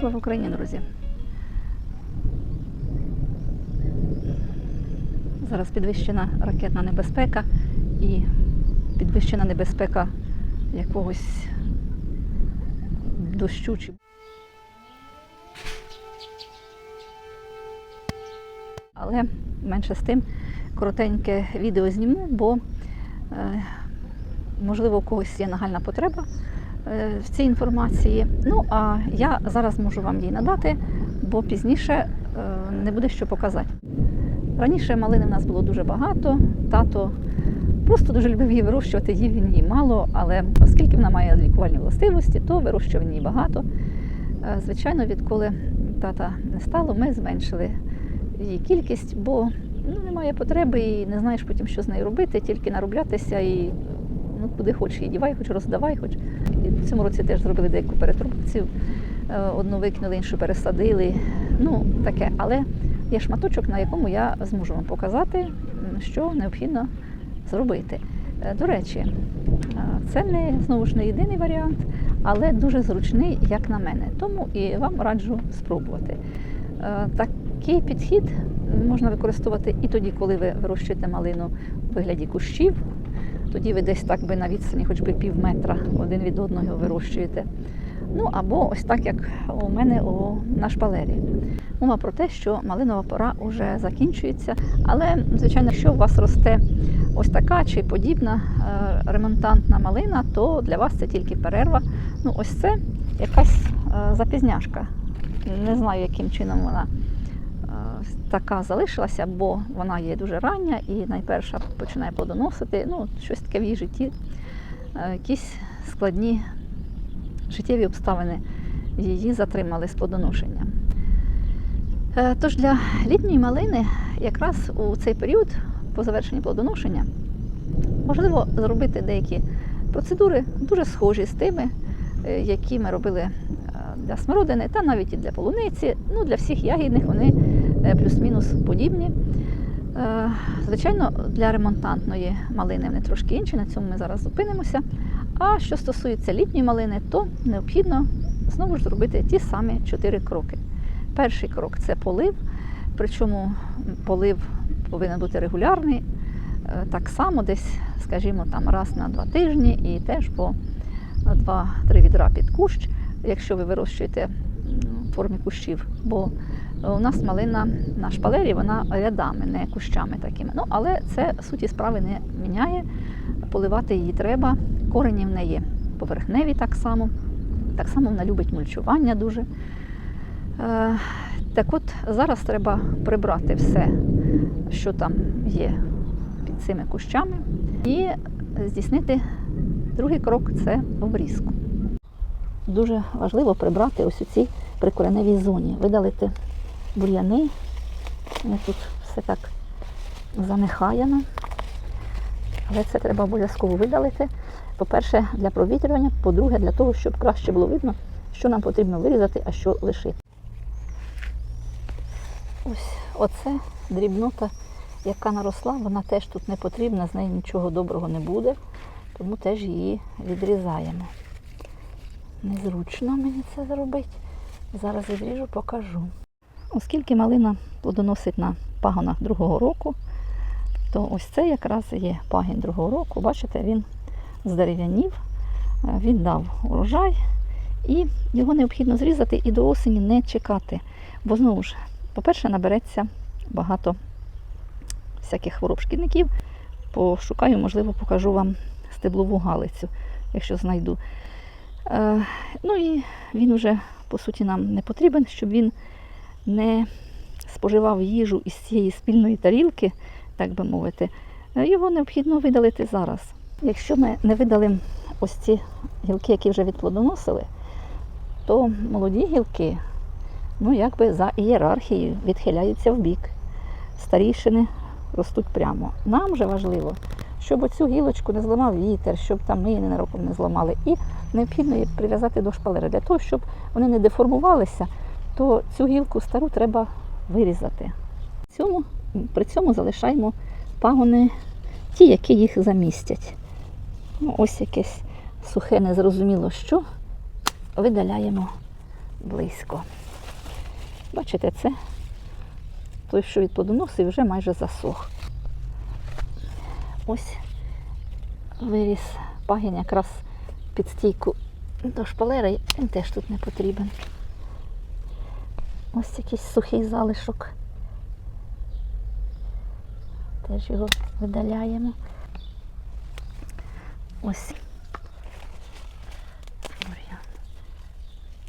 Слава Україні, друзі! Зараз підвищена ракетна небезпека і підвищена небезпека якогось дощу. чи- Але менше з тим коротеньке відео зніму, бо е, можливо у когось є нагальна потреба в цій інформації. Ну а я зараз можу вам її надати, бо пізніше е, не буде що показати. Раніше малини в нас було дуже багато. Тато просто дуже любив її вирощувати, їв він її мало, але оскільки вона має лікувальні властивості, то вирощував її багато. Е, Звичайно, відколи тата не стало, ми зменшили її кількість, бо ну, немає потреби і не знаєш потім, що з нею робити, тільки нароблятися і ну, куди хочеш її дівай, хоч роздавай, хоч. І в цьому році теж зробили деяку перетрубцію. Е, Одну викинули, іншу пересадили. Ну, таке. Але є шматочок, на якому я зможу вам показати, що необхідно зробити. Е, До речі, е, це не знову ж не єдиний варіант, але дуже зручний, як на мене. Тому і вам раджу спробувати. Такий підхід можна використовувати і тоді, коли ви вирощуєте малину у вигляді кущів. Тоді ви десь так би на відстані хоч би пів метра один від одного вирощуєте. Ну або ось так, як у мене у, на шпалері. Мова про те, що малинова пора вже закінчується, але, звичайно, якщо у вас росте ось така чи подібна е, ремонтантна малина, то для вас це тільки перерва. Ну, ось це якась е, запізняшка. Не знаю, яким чином вона така залишилася, бо вона є дуже рання і найперша починає плодоносити. Ну, щось таке в її житті, е, якісь складні життєві обставини її затримали з плодоношенням. Е, Тож для літньої малини якраз у цей період, по завершенні плодоношення, можливо зробити деякі процедури дуже схожі з тими, е, які ми робили для смородини та навіть і для полуниці. Ну, для всіх ягідних вони плюс-мінус подібні. Е, Звичайно, для ремонтантної малини вони трошки інші, на цьому ми зараз зупинимося. А що стосується літньої малини, то необхідно знову ж зробити ті самі чотири кроки. Перший крок це полив, причому полив повинен бути регулярний, е, так само десь, скажімо, там раз на два тижні і теж по 2-3 відра під кущ, якщо ви вирощуєте в формі кущів. Бо у нас малина на шпалері, вона рядами, не кущами такими. Ну, але це суті справи не міняє. Поливати її треба. Корені в неї поверхневі так само. Так само вона любить мульчування дуже. Е, Так от зараз треба прибрати все, що там є під цими кущами, і здійснити другий крок це обрізку. Дуже важливо прибрати ось у цій прикореневій зоні, видалити бур'яни. Тут все так занехаяно. Але це треба обов'язково видалити. По-перше, для провітрювання, по-друге, для того, щоб краще було видно, що нам потрібно вирізати, а що лишити. Ось оце дрібнота, яка наросла, вона теж тут не потрібна, з неї нічого доброго не буде, тому теж її відрізаємо. Незручно мені це зробити. Зараз відріжу, покажу. Оскільки малина плодоносить на пагонах другого року, то ось це якраз є пагін другого року. Бачите, він здерев'янів, е, він дав урожай, і його необхідно зрізати і до осені не чекати. Бо знову ж, по-перше, набереться багато всяких хвороб шкідників. Пошукаю, можливо, покажу вам стеблову галицю, якщо знайду. Е, ну і він вже, по суті, нам не потрібен, щоб він не споживав їжу із цієї спільної тарілки, так би мовити. Е, Його необхідно видалити зараз. Якщо ми не видалимо ось ці гілки, які вже відплодоносили, то молоді гілки, ну якби за ієрархією відхиляються в бік. Старішини ростуть прямо. Нам же важливо, щоб оцю гілочку не зламав вітер, щоб там ми її ненароком не зламали. І необхідно її прив'язати до шпалери. Для того, щоб вони не деформувалися, то цю гілку стару треба вирізати. Цьому, при цьому залишаємо пагони ті, які їх замістять. Ну, ось якесь сухе, незрозуміло що. Видаляємо близько. Бачите, це той, що від плодоносив, вже майже засох. Ось виріс пагін якраз під стійку до шпалери, він теж тут не потрібен. Ось якийсь сухий залишок. Теж його видаляємо. Ось.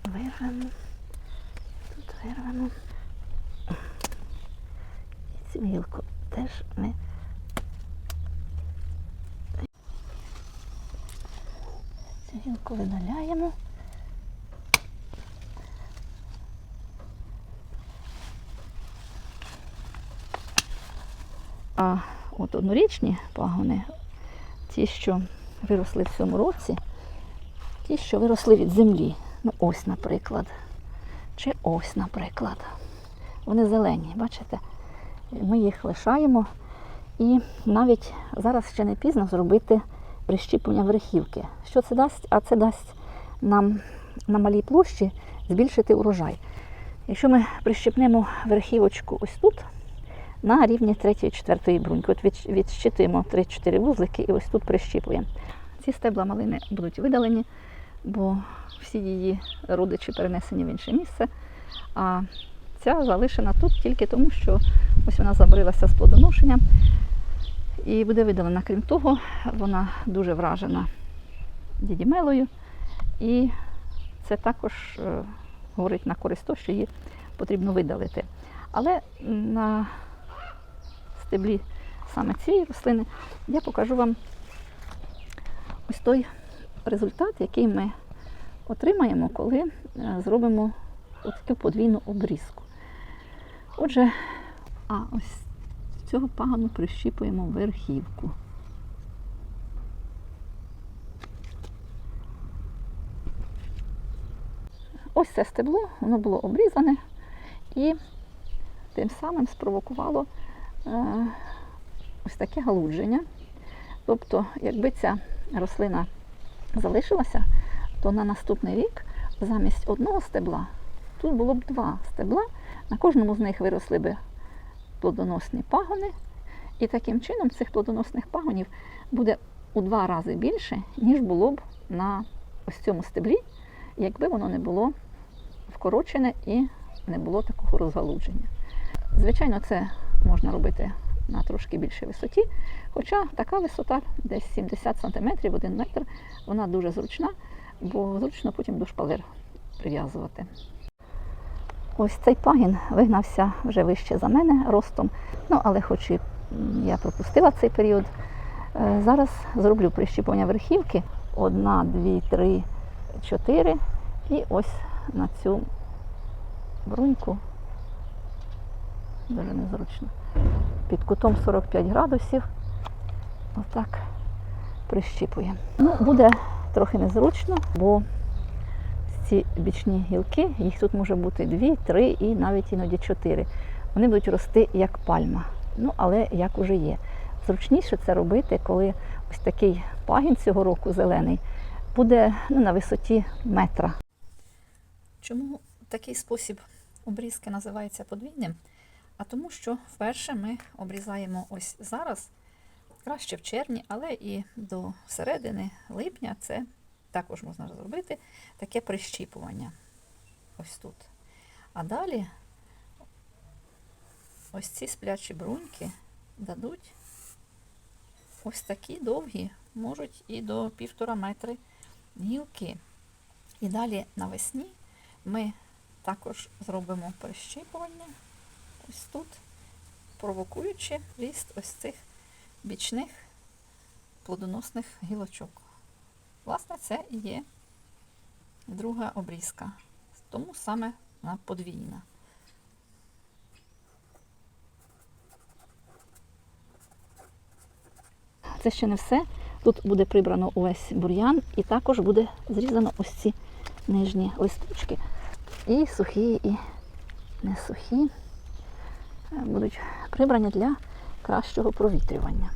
Вирвемо. Тут вирвемо. І цю гілку теж ми. Цю гілку видаляємо. А от однорічні пагони, ті, що виросли в цьому році, ті, що виросли від землі. Ну, ось, наприклад. Чи ось, наприклад. Вони зелені, бачите? Ми їх лишаємо. І навіть зараз ще не пізно зробити прищіплення верхівки. Що це дасть? А це дасть нам на малій площі збільшити урожай. Якщо ми прищепнемо верхівочку ось тут, на рівні 3-4 бруньки. От від, відщитуємо 3-4 вузлики і ось тут прищіпуємо. Ці стебла малини будуть видалені, бо всі її родичі перенесені в інше місце. А ця залишена тут тільки тому, що ось вона забрилася з плодоношення і буде видалена. Крім того, вона дуже вражена дідімелою. І це також е, говорить на користь того, що її потрібно видалити. Але на стеблі саме цієї рослини, я покажу вам ось той результат, який ми отримаємо, коли е, зробимо таку подвійну обрізку. Отже, а ось цього пагану прищіпуємо верхівку. Ось це стебло, воно було обрізане і тим самим спровокувало ось таке галудження. Тобто, якби ця рослина залишилася, то на наступний рік замість одного стебла тут було б два стебла. На кожному з них виросли би плодоносні пагони. І таким чином цих плодоносних пагонів буде у два рази більше, ніж було б на ось цьому стеблі, якби воно не було вкорочене і не було такого розгалудження. Звичайно, це можна робити на трошки більшій висоті, хоча така висота десь 70 см, 1 метр, вона дуже зручна, бо зручно потім до шпалер прив'язувати. Ось цей пагін вигнався вже вище за мене ростом, ну але хоч і я пропустила цей період. е, Зараз зроблю прищіпування верхівки. Одна, дві, три, чотири. І ось на цю бруньку дуже незручно. Під кутом 45 градусів. Отак прищіпуємо. Ну, буде трохи незручно, бо ці бічні гілки, їх тут може бути дві, три і навіть іноді чотири. Вони будуть рости як пальма. Ну, але як уже є. Зручніше це робити, коли ось такий пагін цього року зелений буде ну, на висоті метра. Чому такий спосіб обрізки називається подвійним? А тому, що вперше ми обрізаємо ось зараз, краще в червні, але і до середини липня це також можна зробити таке прищіпування. Ось тут. А далі ось ці сплячі бруньки дадуть ось такі довгі, можуть і до півтора метри гілки. І далі навесні ми також зробимо прищіпування ось тут, провокуючи ріст ось цих бічних плодоносних гілочок. Власне, це і є друга обрізка. Тому саме вона подвійна. Це ще не все. Тут буде прибрано увесь бур'ян і також буде зрізано ось ці нижні листочки. І сухі, і не сухі будуть прибрані для кращого провітрювання.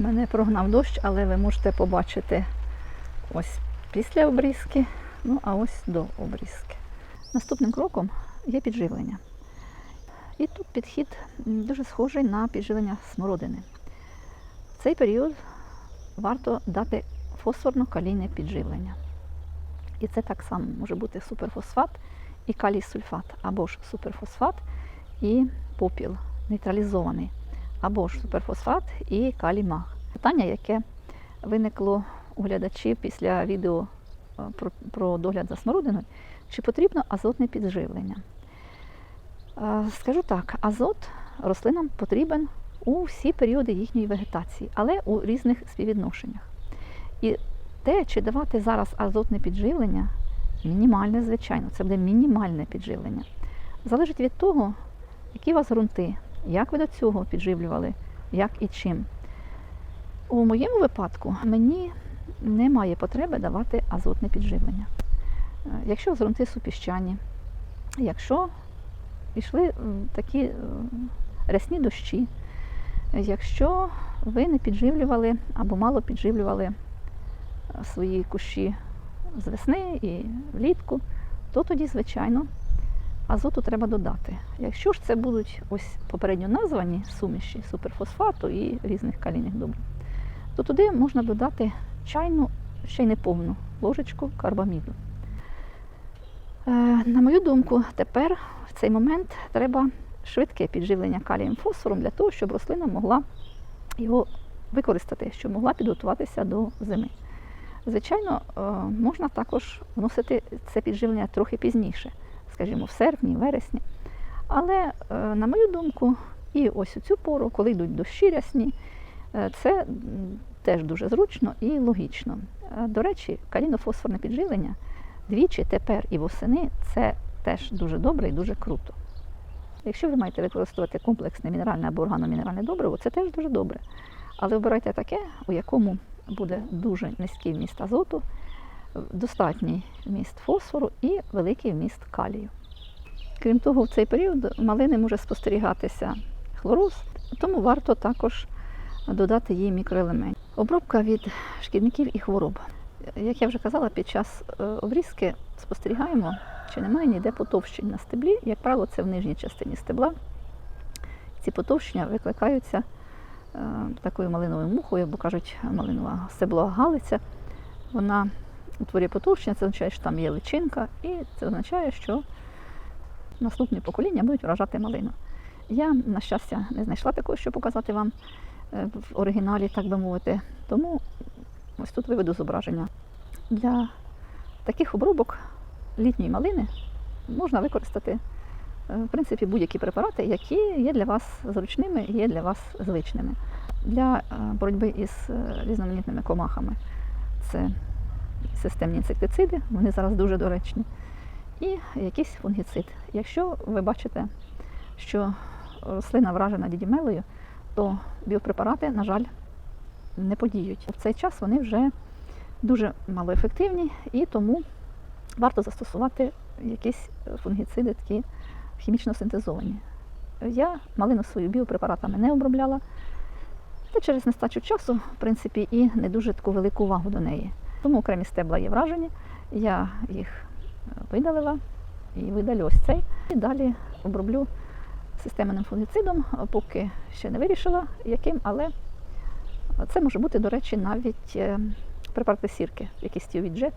Мене прогнав дощ, але ви можете побачити ось після обрізки, ну а ось до обрізки. Наступним кроком є підживлення. І тут підхід дуже схожий на підживлення смородини. В цей період варто дати фосфорно-калійне підживлення. І це так само може бути суперфосфат і калій сульфат, або ж суперфосфат і попіл нейтралізований, або ж суперфосфат і калій маг. Питання, яке виникло у глядачів після відео е, про, про догляд за смородиною, чи потрібно азотне підживлення? Е, Скажу так, азот рослинам потрібен у всі періоди їхньої вегетації, але у різних співвідношеннях. І те, чи давати зараз азотне підживлення, мінімальне, звичайно, це буде мінімальне підживлення. Залежить від того, які у вас ґрунти, як ви до цього підживлювали, як і чим. У моєму випадку мені немає потреби давати азотне підживлення. Е, Якщо ґрунти супіщані, якщо пішли такі е, рясні дощі, якщо ви не підживлювали або мало підживлювали е, свої кущі з весни і влітку, то тоді, звичайно, азоту треба додати. Якщо ж це будуть ось попередньо названі суміші суперфосфату і різних калійних добрив, то туди можна додати чайну, ще й не повну ложечку карбаміду. Е, На мою думку, тепер в цей момент треба швидке підживлення калієм фосфором для того, щоб рослина могла його використати, щоб могла підготуватися до зими. Звичайно, е, можна також вносити це підживлення трохи пізніше, скажімо, в серпні, вересні. Але, е, на мою думку, і ось у цю пору, коли йдуть дощі рясні, це теж дуже зручно і логічно. До речі, каліно-фосфорне підживлення двічі тепер і восени це теж дуже добре і дуже круто. Якщо ви маєте використовувати комплексне мінеральне або органомінеральне добриво, це теж дуже добре. Але обирайте таке, у якому буде дуже низький вміст азоту, достатній вміст фосфору і великий вміст калію. Крім того, в цей період малини може спостерігатися хлороз, тому варто також додати їй мікроелементів. Обробка від шкідників і хвороб. Як я вже казала, під час е, обрізки спостерігаємо, чи немає ніде потовщень на стеблі. Як правило, це в нижній частині стебла. Ці потовщення викликаються е, такою малиновою мухою, або кажуть, малинова стеблова галиця. Вона утворює потовщення, це означає, що там є личинка, і це означає, що наступні покоління будуть вражати малину. Я, на щастя, не знайшла такого, що показати вам е, в оригіналі, так би мовити. Тому ось тут виведу зображення. Для таких обробок літньої малини можна використати е, в принципі будь-які препарати, які є для вас зручними і є для вас звичними. Для е, боротьби із е, різноманітними комахами це системні інсектициди, вони зараз дуже доречні, і якийсь фунгіцид. Якщо ви бачите, що рослина вражена дідімелою, то біопрепарати, на жаль, не подіють. В цей час вони вже дуже малоефективні і тому варто застосувати якісь фунгіциди, такі хімічно синтезовані. Я малину свою біопрепаратами не обробляла, та через нестачу часу, в принципі, і не дуже таку велику увагу до неї. Тому окремі стебла є вражені, я їх е, видалила і видалю ось цей. І далі оброблю системним фунгіцидом, поки ще не вирішила, яким, але це може бути, до речі, навіть е, препарати сірки, якийсь стівіджет.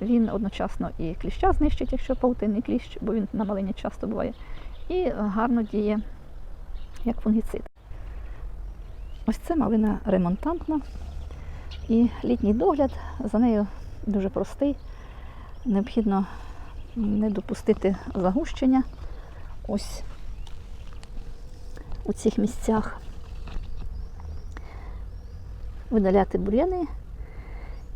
Він одночасно і кліща знищить, якщо паутинний кліщ, бо він на малині часто буває, і гарно діє як фунгіцид. Ось це малина ремонтантна. І літній догляд за нею дуже простий. Необхідно не допустити загущення ось у цих місцях. Видаляти бур'яни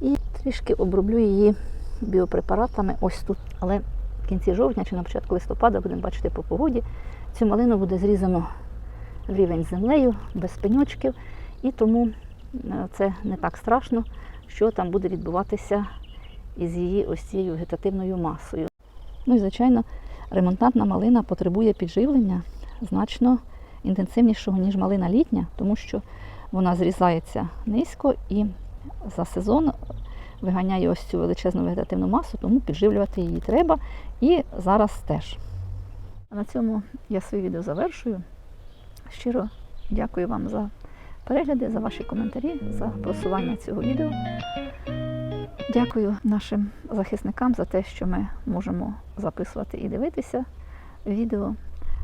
і трішки оброблю її біопрепаратами ось тут. Але в кінці жовтня чи на початку листопада будемо бачити по погоді. Цю малину буде зрізано рівень з землею, без пеньочків, і тому е, це не так страшно, що там буде відбуватися із її ось цією вегетативною масою. Ну і, звичайно, ремонтантна малина потребує підживлення значно інтенсивнішого, ніж малина літня, тому що вона зрізається низько і за сезон виганяє ось цю величезну вегетативну масу, тому підживлювати її треба. І зараз теж. А на цьому я своє відео завершую. Щиро дякую вам за перегляди, за ваші коментарі, за просування цього відео. Дякую нашим захисникам за те, що ми можемо записувати і дивитися відео.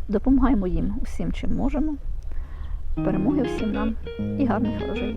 Допомагаємо їм усім, чим можемо. Перемоги всім нам і гарних врожаїв.